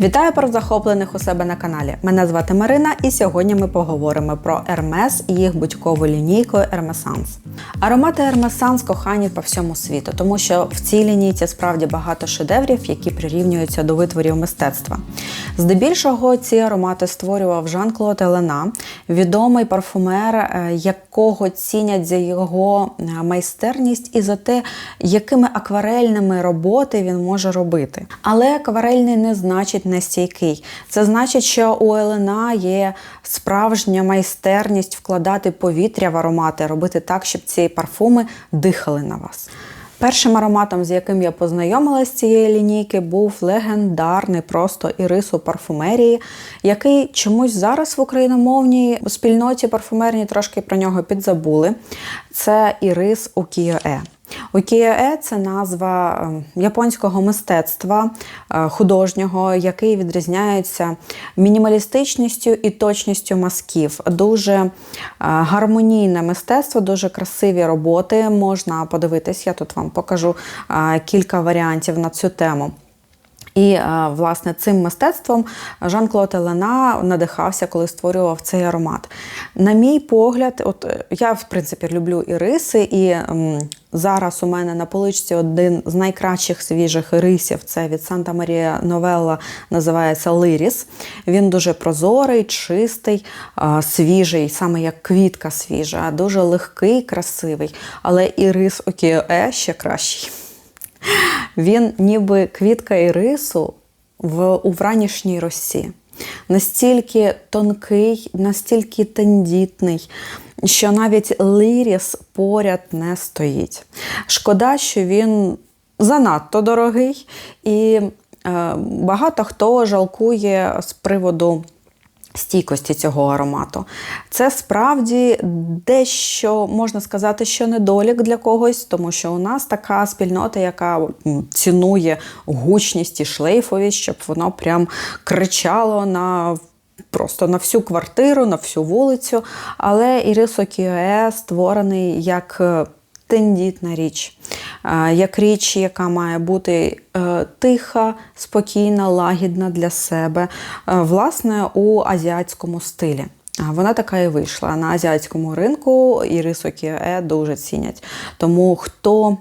Вітаю захоплених у себе на каналі. Мене звати Марина, і сьогодні ми поговоримо про Hermes і їх будь-кову лінійку Hermesans. Аромати Hermesans кохані по всьому світу, тому що в цій лінійці справді багато шедеврів, які прирівнюються до витворів мистецтва. Здебільшого ці аромати створював Жан-Клод Елена, відомий парфумер, е, якого цінять за його е, майстерність і за те, якими акварельними роботи він може робити. Але акварельний не значить нестійкий. Це значить, що у Елена є справжня майстерність вкладати повітря в аромати, робити так, щоб ці парфуми дихали на вас. Першим ароматом, з яким я познайомилась з цієї лінійки, був легендарний просто ірис у парфумерії, який чомусь зараз в україномовній спільноті парфумерній трошки про нього підзабули. Це ірис у Кіое. Укіє це назва е, японського мистецтва е, художнього, який відрізняється мінімалістичністю і точністю мазків. Дуже е, гармонійне мистецтво, дуже красиві роботи. Можна подивитись, я тут вам покажу кілька варіантів на цю тему. І власне цим мистецтвом Жан-Клод Елена надихався, коли створював цей аромат. На мій погляд, от я в принципі люблю іриси, і м, зараз у мене на поличці один з найкращих свіжих ірисів це від Санта Марія Новелла, називається Лиріс. Він дуже прозорий, чистий, свіжий, саме як квітка свіжа, дуже легкий, красивий. Але ірис Окіое ще кращий. Він ніби квітка ірису в, у вранішній росі. Настільки тонкий, настільки тендітний, що навіть лиріс поряд не стоїть. Шкода, що він занадто дорогий, і е, багато хто жалкує з приводу стійкості цього аромату. Це справді дещо можна сказати, що недолік для когось, тому що у нас така спільнота, яка цінує гучність і шлейфовість, щоб воно прям кричало на. Просто на всю квартиру, на всю вулицю. Але Ірисо Кіое створений як тендітна річ, як річ, яка має бути е, тиха, спокійна, лагідна для себе, е, власне, у азіатському стилі. Вона така і вийшла. На азіатському ринку і Кіое дуже цінять. Тому хто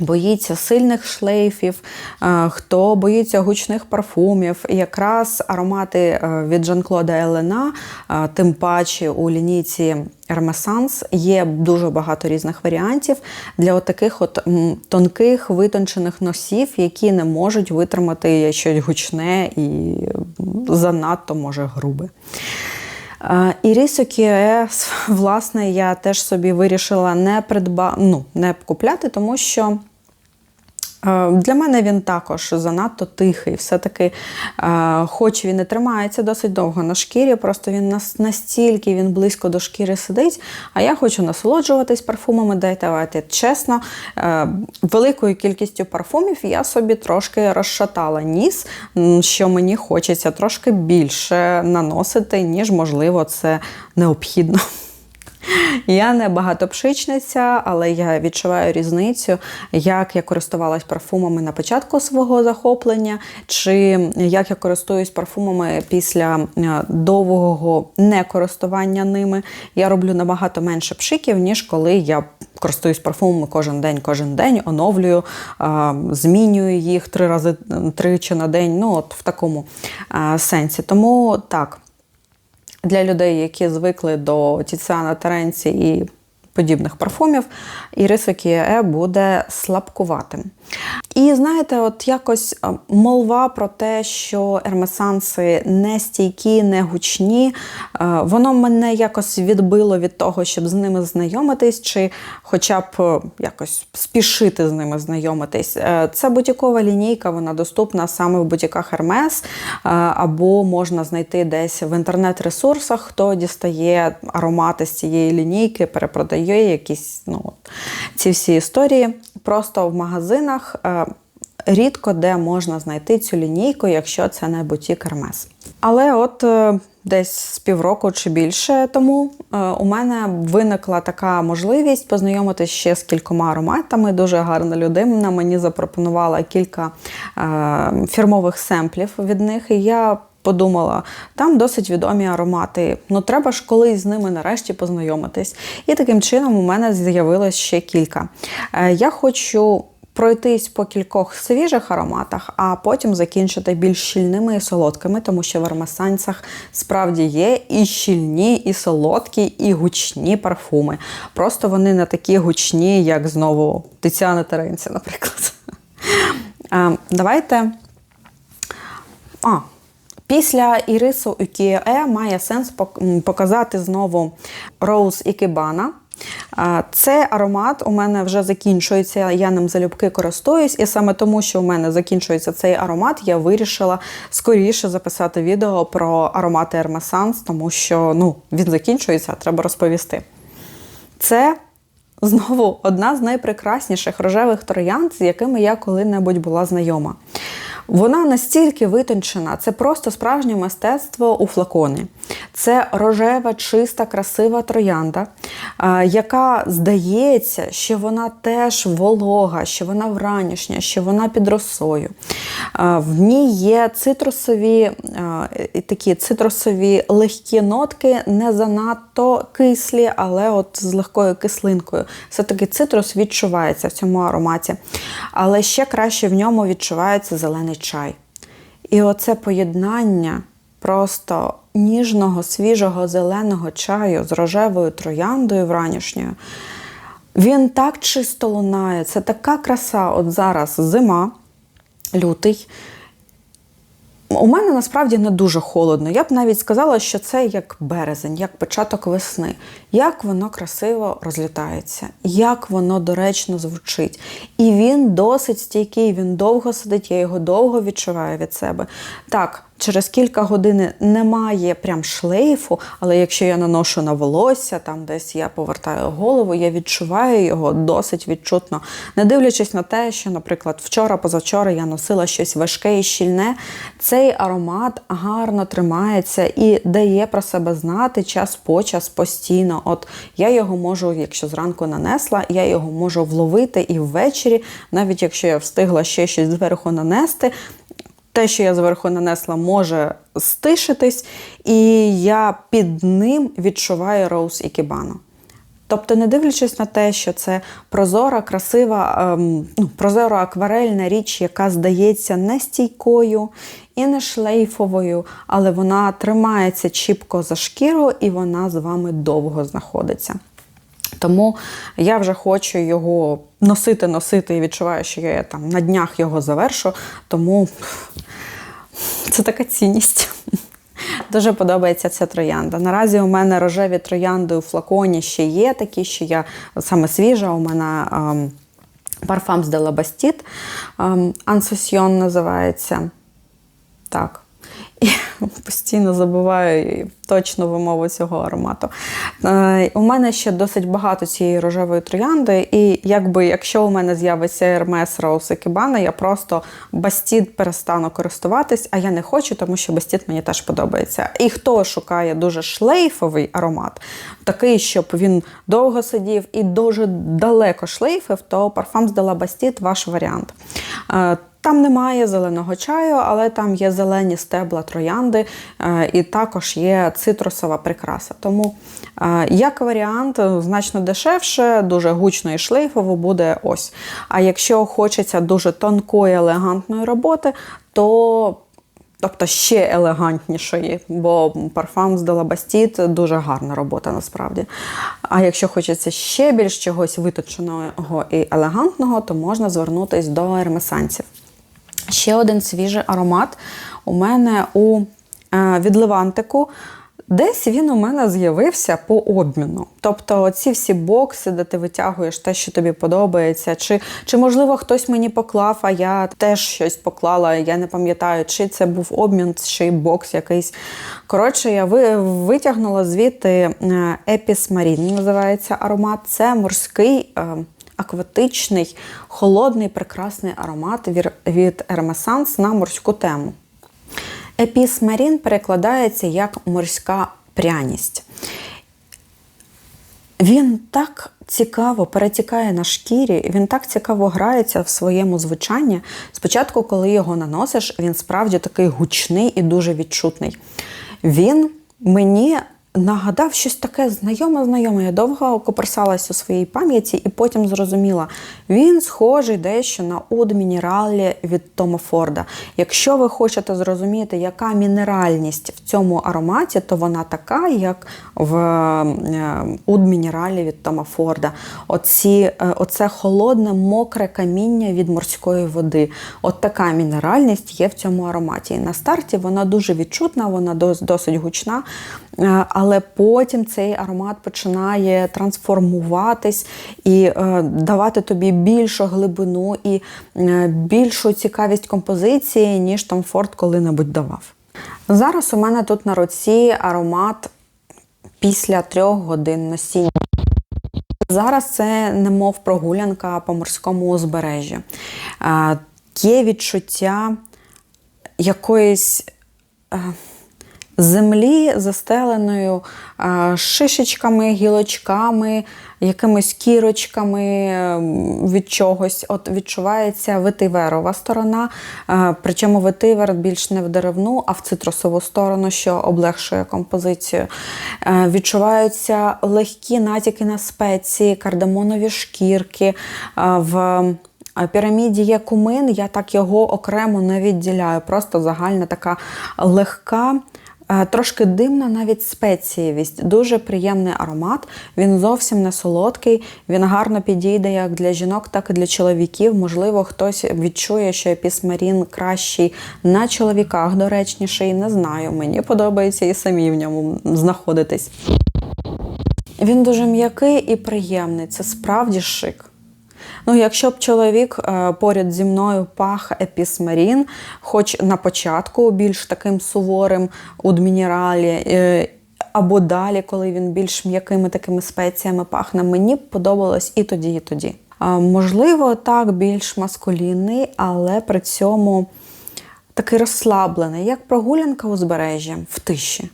Боїться сильних шлейфів, е, хто боїться гучних парфумів. І якраз аромати е, від Жан-Клода Елена, е, тим паче у лінійці Hermesans є дуже багато різних варіантів для таких от тонких витончених носів, які не можуть витримати щось гучне і занадто може грубе. Ірісу Кіес, власне, я теж собі вирішила не придба... ну, не купляти, тому що для мене він також занадто тихий. Все-таки, е, хоч він і тримається досить довго на шкірі, просто він настільки він близько до шкіри сидить. А я хочу насолоджуватись парфумами, дайте давайте чесно, е, великою кількістю парфумів я собі трошки розшатала ніс, що мені хочеться трошки більше наносити, ніж можливо це необхідно. Я не багатопшичниця, але я відчуваю різницю, як я користувалась парфумами на початку свого захоплення, чи як я користуюсь парфумами після е, довгого некористування ними. Я роблю набагато менше пшиків, ніж коли я користуюсь парфумами кожен день, кожен день, оновлюю, змінюю їх три рази тричі на день. Ну, от в такому сенсі. Тому так для людей, які звикли до Тіціана Теренці і подібних парфумів, Іриса Кіе буде слабкуватим. І знаєте, от якось е, молва про те, що ермесанси не стійкі, не гучні, е, воно мене якось відбило від того, щоб з ними знайомитись, чи хоча б е, якось спішити з ними знайомитись. Це бутікова лінійка, вона доступна саме в бутіках Hermes, або можна знайти десь в інтернет-ресурсах, хто дістає аромати з цієї лінійки, перепродає якісь ну, ці всі історії. Просто в магазинах рідко де можна знайти цю лінійку, якщо це не бутік Hermes. Але от е, десь з півроку чи більше тому е, у мене виникла така можливість познайомитися ще з кількома ароматами. Дуже гарна людина мені запропонувала кілька е, фірмових семплів від них. І я подумала, там досить відомі аромати. Ну треба ж колись з ними нарешті познайомитись. І таким чином у мене з'явилось ще кілька. Е, Я хочу. Пройтись по кількох свіжих ароматах, а потім закінчити більш щільними і солодкими, тому що в армасанцях справді є і щільні, і солодкі, і гучні парфуми. Просто вони не такі гучні, як знову Тетяна Теренця, наприклад. Давайте. А, Після Ірису Укіе має сенс показати знову Роуз Ікебана. А, Цей аромат у мене вже закінчується, я ним залюбки користуюсь, і саме тому, що у мене закінчується цей аромат, я вирішила скоріше записати відео про аромати Hermes тому що ну, він закінчується, треба розповісти. Це знову одна з найпрекрасніших рожевих троянд, з якими я коли-небудь була знайома. Вона настільки витончена, це просто справжнє мистецтво у флаконі. Це рожева, чиста, красива троянда, яка здається, що вона теж волога, що вона вранішня, що вона під росою. В ній є цитрусові такі цитрусові легкі нотки, не занадто кислі, але от з легкою кислинкою. Все-таки цитрус відчувається в цьому ароматі. Але ще краще в ньому відчувається зелений чай. І оце поєднання просто ніжного, свіжого зеленого чаю з рожевою трояндою вранішньою. Він так чисто лунає, це така краса. От зараз зима, лютий. У мене насправді не дуже холодно. Я б навіть сказала, що це як березень, як початок весни. Як воно красиво розлітається, як воно доречно звучить. І він досить стійкий, він довго сидить, я його довго відчуваю від себе. Так, через кілька годин немає прям шлейфу, але якщо я наношу на волосся, там десь я повертаю голову, я відчуваю його досить відчутно. Не дивлячись на те, що, наприклад, вчора, позавчора я носила щось важке і щільне, цей аромат гарно тримається і дає про себе знати час по час постійно. От я його можу, якщо зранку нанесла, я його можу вловити і ввечері, навіть якщо я встигла ще щось зверху нанести. Те, що я зверху нанесла, може стишитись, і я під ним відчуваю роуз і кібану. Тобто, не дивлячись на те, що це прозора, красива, ем, ну, прозора акварельна річ, яка здається не стійкою і не шлейфовою, але вона тримається чіпко за шкіру і вона з вами довго знаходиться. Тому я вже хочу його носити, носити і відчуваю, що я там на днях його завершу. Тому це така цінність. Дуже подобається ця троянда. Наразі у мене рожеві троянди у флаконі ще є такі, що я саме свіжа. У мене ем, парфам з Делабастіт, ем, Ансосьйон називається. Так. І постійно забуваю точну вимову цього аромату. Е, у мене ще досить багато цієї рожевої троянди, і якби якщо у мене з'явиться Hermes Rose Ikebana, я просто бастід перестану користуватись, а я не хочу, тому що бастід мені теж подобається. І хто шукає дуже шлейфовий аромат, такий, щоб він довго сидів і дуже далеко шлейфив, то парфам з Della Bastide – ваш варіант. Е, там немає зеленого чаю, але там є зелені стебла троянди, е, і також є цитрусова прикраса. Тому, е, як варіант, значно дешевше, дуже гучно і шлейфово буде ось. А якщо хочеться дуже тонкої, елегантної роботи, то Тобто ще елегантнішої, бо парфам з Делабастіт дуже гарна робота насправді. А якщо хочеться ще більш чогось виточеного і елегантного, то можна звернутися до ермесанців. Ще один свіжий аромат у мене у е, від Левантику. Десь він у мене з'явився по обміну. Тобто ці всі бокси, де ти витягуєш те, що тобі подобається, чи, чи можливо, хтось мені поклав, а я теж щось поклала, я не пам'ятаю, чи це був обмін, чи бокс якийсь. Коротше, я витягнула звідти Епіс Марін, називається аромат. Це морський. Акватичний, холодний, прекрасний аромат від Hermes на морську тему. Епіс Марін перекладається як морська пряність. Він так цікаво перетікає на шкірі, він так цікаво грається в своєму звучанні. Спочатку, коли його наносиш, він справді такий гучний і дуже відчутний. Він мені нагадав щось таке знайоме-знайоме. Я довго коперсалась у своїй пам'яті і потім зрозуміла, він схожий дещо на уд мінералі від Тома Форда. Якщо ви хочете зрозуміти, яка мінеральність в цьому ароматі, то вона така, як в е, уд мінералі від Тома Форда. Оці, е, оце холодне, мокре каміння від морської води. От така мінеральність є в цьому ароматі. І на старті вона дуже відчутна, вона досить гучна. Е, але потім цей аромат починає трансформуватись і е, давати тобі більшу глибину і е, більшу цікавість композиції, ніж Том Форд коли-небудь давав. Зараз у мене тут на руці аромат після трьох годин носіння. Зараз це немов прогулянка по морському узбережжі. Є відчуття якоїсь. Е, землі, застеленою шишечками, гілочками, якимись кірочками від чогось. От Відчувається ветиверова сторона, причому ветивер більш не в деревну, а в цитрусову сторону, що облегшує композицію. Відчуваються легкі натяки на спеції, кардамонові шкірки. в піраміді є кумин, я так його окремо не відділяю. Просто загальна така легка Е, трошки димна навіть спецієвість, дуже приємний аромат. Він зовсім не солодкий, він гарно підійде як для жінок, так і для чоловіків. Можливо, хтось відчує, що епісмарін кращий на чоловіках, доречніший. Не знаю. Мені подобається і самі в ньому знаходитись. Він дуже м'який і приємний. Це справді шик. Ну, якщо б чоловік е, поряд зі мною пах епісмарін, хоч на початку більш таким суворим удмінералі, е, або далі, коли він більш м'якими такими спеціями пахне, мені б подобалось і тоді, і тоді. Можливо, так, більш маскулінний, але при цьому такий розслаблений, як прогулянка узбережжям в тиші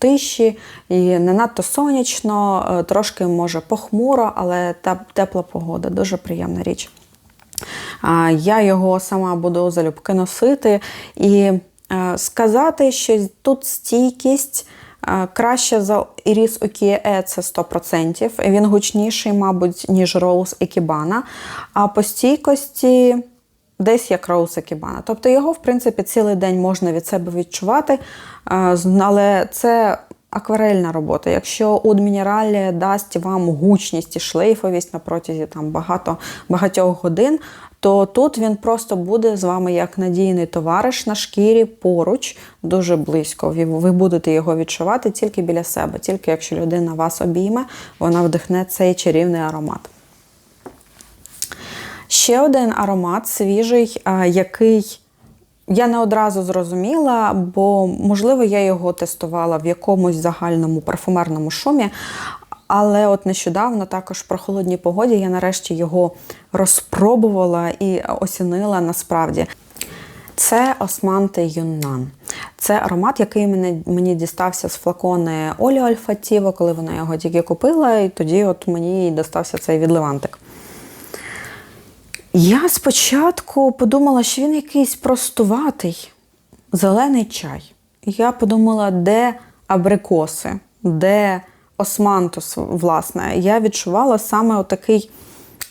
тиші і не надто сонячно, е, трошки може похмуро, але тепла погода дуже приємна річ. Я його сама буду залюбки носити і е, сказати, що тут стійкість. Е, краще за Іріс Окіє це 100%. Він гучніший, мабуть, ніж Роуз Екібана. А по стійкості десь як Роуз Екібана. Тобто його, в принципі, цілий день можна від себе відчувати, але це акварельна робота. Якщо уд мінералі дасть вам гучність і шлейфовість на протязі там багато, багатьох годин, то тут він просто буде з вами як надійний товариш на шкірі поруч, дуже близько. Ви будете його відчувати тільки біля себе, тільки якщо людина вас обійме, вона вдихне цей чарівний аромат. Ще один аромат свіжий, який я не одразу зрозуміла, бо, можливо, я його тестувала в якомусь загальному парфумерному шумі. Але от нещодавно також про холодній погоді я нарешті його розпробувала і оцінила насправді. Це Османте Юннан. Це аромат, який мені, мені дістався з флакони Олі Альфатіво, коли вона його тільки купила, і тоді от мені достався цей відливантик. Я спочатку подумала, що він якийсь простуватий, зелений чай. Я подумала, де абрикоси, де османтус, власне. Я відчувала саме отакий,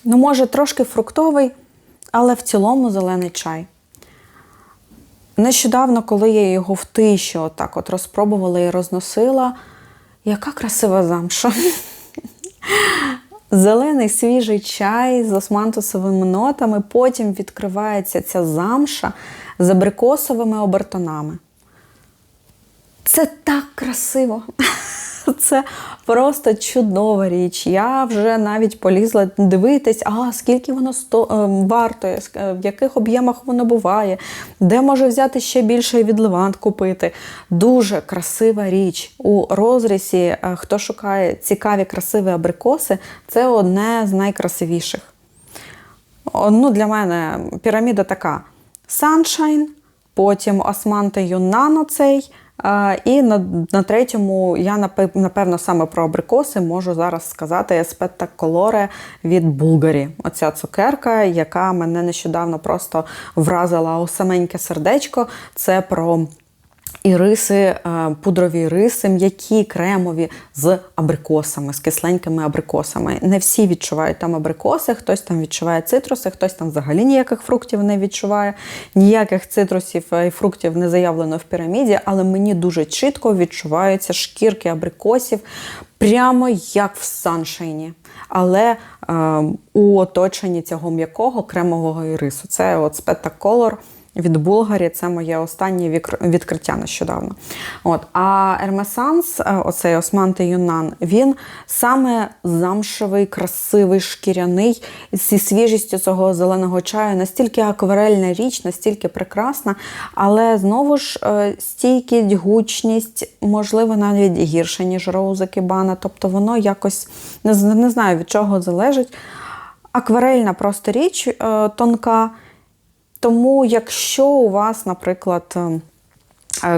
ну, може, трошки фруктовий, але в цілому зелений чай. Нещодавно, коли я його в тиші отак от розпробувала і розносила, яка красива замша. Зелений свіжий чай з османтусовими нотами, потім відкривається ця замша з абрикосовими обертонами. Це так красиво! Це просто чудова річ. Я вже навіть полізла дивитись, а скільки воно сто... Е, вартує, е, в яких об'ємах воно буває, де може взяти ще більше від Левант купити. Дуже красива річ. У розрісі, е, хто шукає цікаві красиві абрикоси, це одне з найкрасивіших. Ну, Для мене піраміда така: Sunshine, потім османти юнан оцей. І на, на третьому я напев- напевно саме про абрикоси можу зараз сказати еспетта колоре від Булгарі. Оця цукерка, яка мене нещодавно просто вразила у саменьке сердечко. Це про іриси, е, пудрові риси, м'які, кремові з абрикосами, з кисленькими абрикосами. Не всі відчувають там абрикоси, хтось там відчуває цитруси, хтось там взагалі ніяких фруктів не відчуває. Ніяких цитрусів е, і фруктів не заявлено в піраміді, але мені дуже чітко відчуваються шкірки абрикосів, прямо як в саншайні. Але е, у оточенні цього м'якого кремового ірису. Це от Spetta Від Булгарі. Це моє останнє відкриття нещодавно. От. А Ермесанс, е, оцей Османти Юнан, він саме замшевий, красивий, шкіряний, зі свіжістю цього зеленого чаю, настільки акварельна річ, настільки прекрасна, але знову ж е, стійкість, гучність, можливо, навіть гірше, ніж Роуза Кібана. Тобто воно якось не, не знаю від чого залежить. Акварельна просто річ е, тонка. Тому, якщо у вас, наприклад, е, е,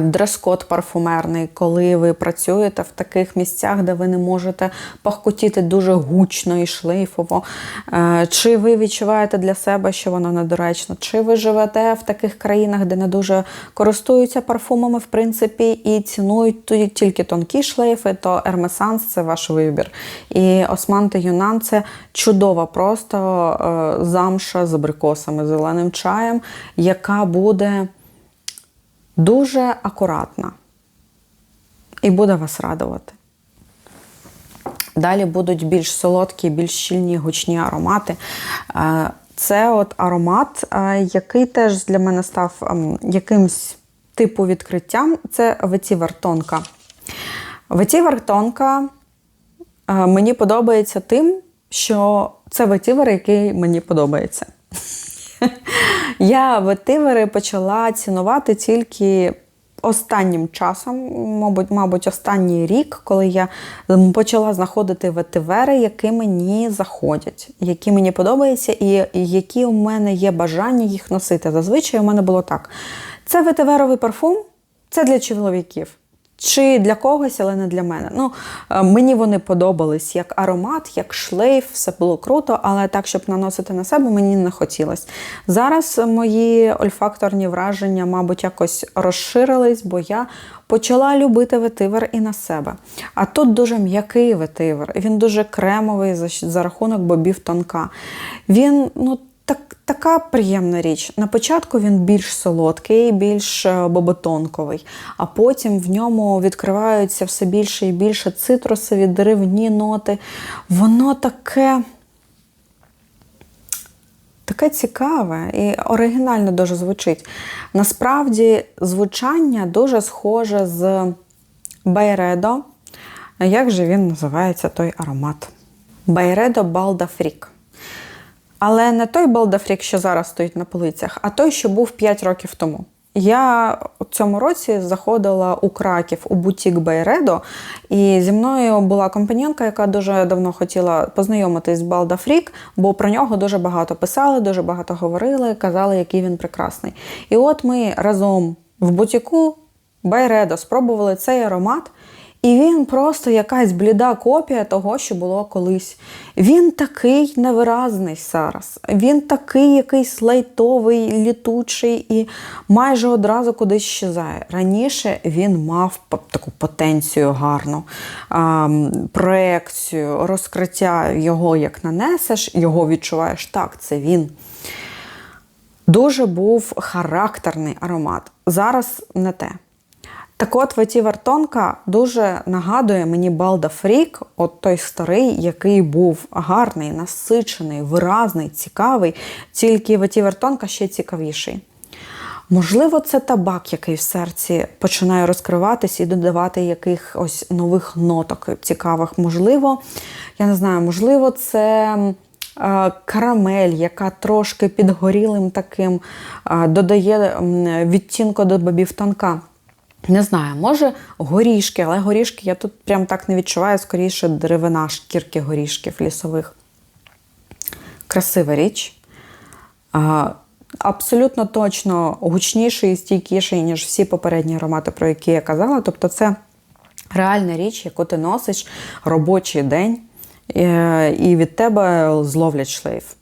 дрес-код парфумерний, коли ви працюєте в таких місцях, де ви не можете пахкотіти дуже гучно і шлейфово, е, чи ви відчуваєте для себе, що воно недоречно, чи ви живете в таких країнах, де не дуже користуються парфумами, в принципі, і цінують тільки тонкі шлейфи, то Ермесанс це ваш вибір. І Османте Юнан це чудова просто е, замша з абрикосами, зеленим чаєм, яка буде дуже акуратна і буде вас радувати. Далі будуть більш солодкі, більш щільні гучні аромати. Е, Це от аромат, е, який теж для мене став ем, якимсь типу відкриттям. Це ветівер тонка. Ветівер тонка е, мені подобається тим, що це ветівер, який мені подобається. Я ветивери почала цінувати тільки останнім часом, мабуть, мабуть, останній рік, коли я почала знаходити ветивери, які мені заходять, які мені подобаються, і які у мене є бажання їх носити. Зазвичай у мене було так: це ветиверовий парфум, це для чоловіків. Чи для когось, але не для мене. Ну, е, мені вони подобались як аромат, як шлейф, все було круто, але так, щоб наносити на себе, мені не хотілося. Зараз мої ольфакторні враження, мабуть, якось розширились, бо я почала любити ветивер і на себе. А тут дуже м'який ветивер, він дуже кремовий за, за рахунок бобів тонка. Він, ну, так, така приємна річ. На початку він більш солодкий, більш е, боботонковий, а потім в ньому відкриваються все більше і більше цитрусові, деревні ноти. Воно таке. Таке цікаве і оригінально дуже звучить. Насправді, звучання дуже схоже з Байредо. Як же він називається той аромат? Байредо Балдафрік. Але не той Балдафрік, що зараз стоїть на полицях, а той, що був 5 років тому. Я у цьому році заходила у Краків у бутік Байредо, і зі мною була компаньонка, яка дуже давно хотіла познайомитись з Балдафрік, бо про нього дуже багато писали, дуже багато говорили, казали, який він прекрасний. І от ми разом в бутіку Байредо спробували цей аромат. І він просто якась бліда копія того, що було колись. Він такий невиразний зараз. Він такий якийсь лайтовий, літучий і майже одразу кудись щезає. Раніше він мав таку потенцію гарну, проекцію, розкриття його як нанесеш, його відчуваєш так, це він. Дуже був характерний аромат. Зараз не те. Так от Ветівер Тонка дуже нагадує мені Балда Фрік, от той старий, який був гарний, насичений, виразний, цікавий, тільки Ветівер Тонка ще цікавіший. Можливо, це табак, який в серці починає розкриватись і додавати якихось нових ноток цікавих. Можливо, я не знаю, можливо, це е, карамель, яка трошки підгорілим таким е, додає відтінку до бобів тонка. Не знаю, може горішки, але горішки я тут прям так не відчуваю, скоріше деревина, шкірки горішків лісових. Красива річ. Абсолютно точно гучніший і стійкіший, ніж всі попередні аромати, про які я казала. Тобто, це реальна річ, яку ти носиш робочий день, е, і від тебе зловлять шлейф.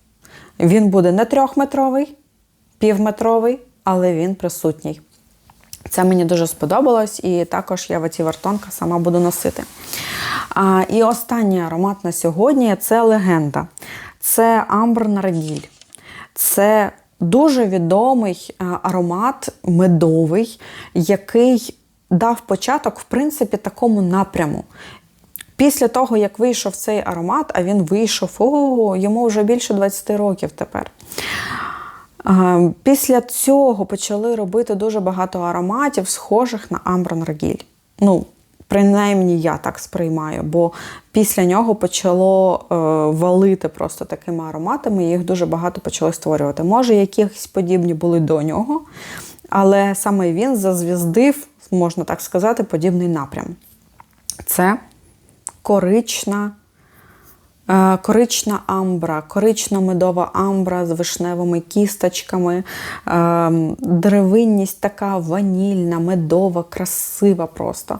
Він буде не трьохметровий, півметровий, але він присутній. Це мені дуже сподобалось, і також я в ці вартонка сама буду носити. А, І останній аромат на сьогодні це легенда. Це Амбр Наргіль. Це дуже відомий аромат медовий, який дав початок, в принципі, такому напряму. Після того, як вийшов цей аромат, а він вийшов, ого, йому вже більше 20 років тепер. Після цього почали робити дуже багато ароматів, схожих на Амброн Рагіль. Ну, принаймні я так сприймаю, бо після нього почало е, валити просто такими ароматами, і їх дуже багато почали створювати. Може, якісь подібні були до нього, але саме він зазвіздив, можна так сказати, подібний напрям. Це корична. Е, Корична амбра, корично-медова амбра з вишневими кісточками, е, деревинність така ванільна, медова, красива просто.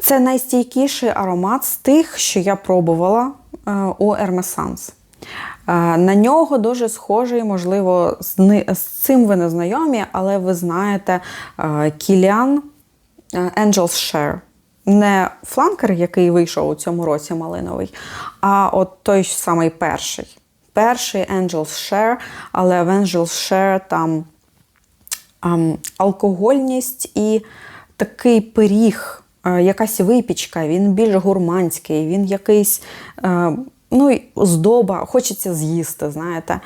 Це найстійкіший аромат з тих, що я пробувала е, у Hermesans. Е, На нього дуже схожий, можливо, з цим ви не знайомі, але ви знаєте Кіліан Angel's Share. Не фланкер, який вийшов у цьому році малиновий, а от той самий перший. Перший Angel's Share, але в Angel's Share там ам, алкогольність і такий пиріг, е, якась випічка, він більш гурманський, він якийсь е, ну, здоба, хочеться з'їсти, знаєте.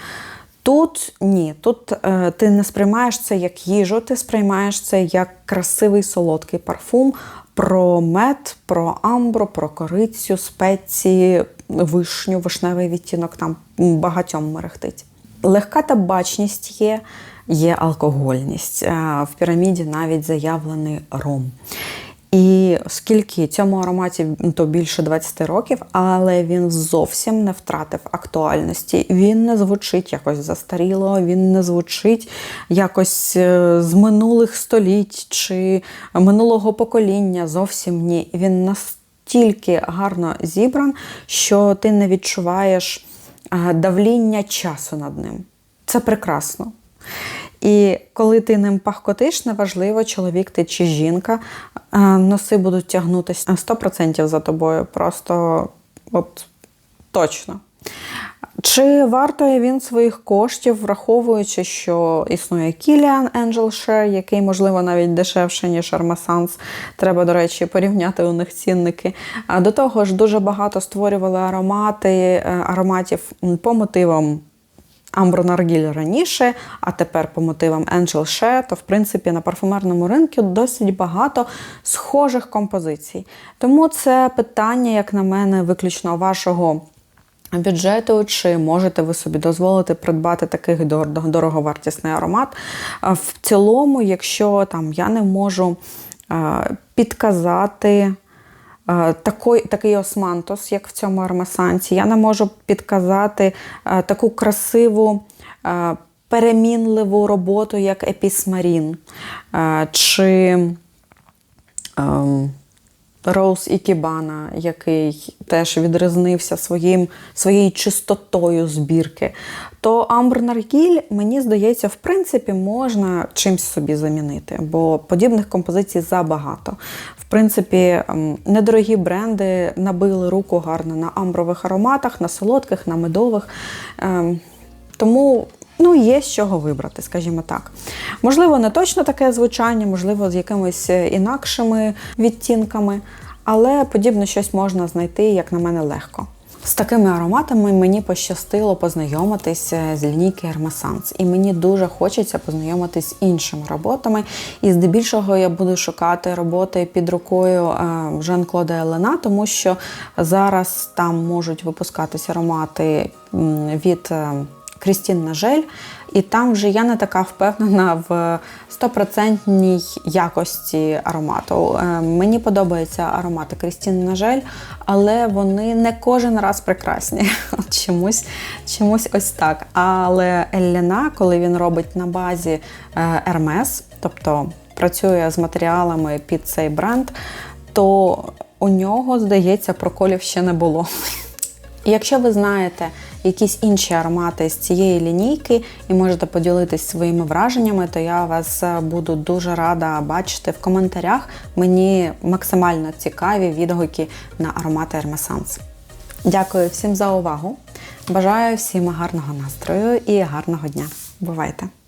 Тут ні, тут е, ти не сприймаєш це як їжу, ти сприймаєш це як красивий солодкий парфум про мед, про амбру, про корицю, спеції, вишню, вишневий відтінок там багатьом мерехтить. Легка табачність є, є алкогольність. Е, В піраміді навіть заявлений ром. І оскільки цьому ароматі то більше 20 років, але він зовсім не втратив актуальності. Він не звучить якось застаріло, він не звучить якось е, з минулих століть чи минулого покоління. Зовсім ні. Він настільки гарно зібран, що ти не відчуваєш е, давління часу над ним. Це прекрасно. І коли ти ним пахкотиш, неважливо, чоловік ти чи жінка, е, носи будуть тягнутися 100% за тобою. Просто от точно. Чи вартує він своїх коштів, враховуючи, що існує Kilian Angel Share, який, можливо, навіть дешевше, ніж Armasans. Треба, до речі, порівняти у них цінники. До того ж, дуже багато створювали аромати, е, ароматів по мотивам Амбро Наргіль раніше, а тепер по мотивам Angel Share, то в принципі на парфумерному ринку досить багато схожих композицій. Тому це питання, як на мене, виключно вашого бюджету, чи можете ви собі дозволити придбати такий дороговартісний аромат. В цілому, якщо там я не можу е, підказати. Е, Такий, такий османтос, як в цьому армасанці. Я не можу підказати е, таку красиву, е, перемінливу роботу, як епісмарін. Чи ем, Роуз Ікібана, який теж відрізнився своїм, своєю чистотою збірки, то Амбр Наргіль, мені здається, в принципі, можна чимсь собі замінити, бо подібних композицій забагато. В принципі, ем, недорогі бренди набили руку гарно на амбрових ароматах, на солодких, на медових. Ем, Тому ну, є з чого вибрати, скажімо так. Можливо, не точно таке звучання, можливо, з якимись е, інакшими відтінками, але подібне щось можна знайти, як на мене, легко. З такими ароматами мені пощастило познайомитися з лінійки Hermesans. І мені дуже хочеться познайомитись з іншими роботами. І здебільшого я буду шукати роботи під рукою е, Жан-Клода Елена, тому що зараз там можуть випускатися аромати від е, Крістін Нажель, і там вже я не така впевнена в стопроцентній якості аромату. Е, Мені подобаються аромати Крістін Нажель, але вони не кожен раз прекрасні. Чомусь, чомусь ось так. Але Елліна, коли він робить на базі е, Hermes, тобто працює з матеріалами під цей бренд, то у нього, здається, проколів ще не було. Якщо ви знаєте якісь інші аромати з цієї лінійки і можете поділитись своїми враженнями, то я вас е, буду дуже рада бачити в коментарях. Мені максимально цікаві відгуки на аромати Ермесанс. Дякую всім за увагу. Бажаю всім гарного настрою і гарного дня. Бувайте!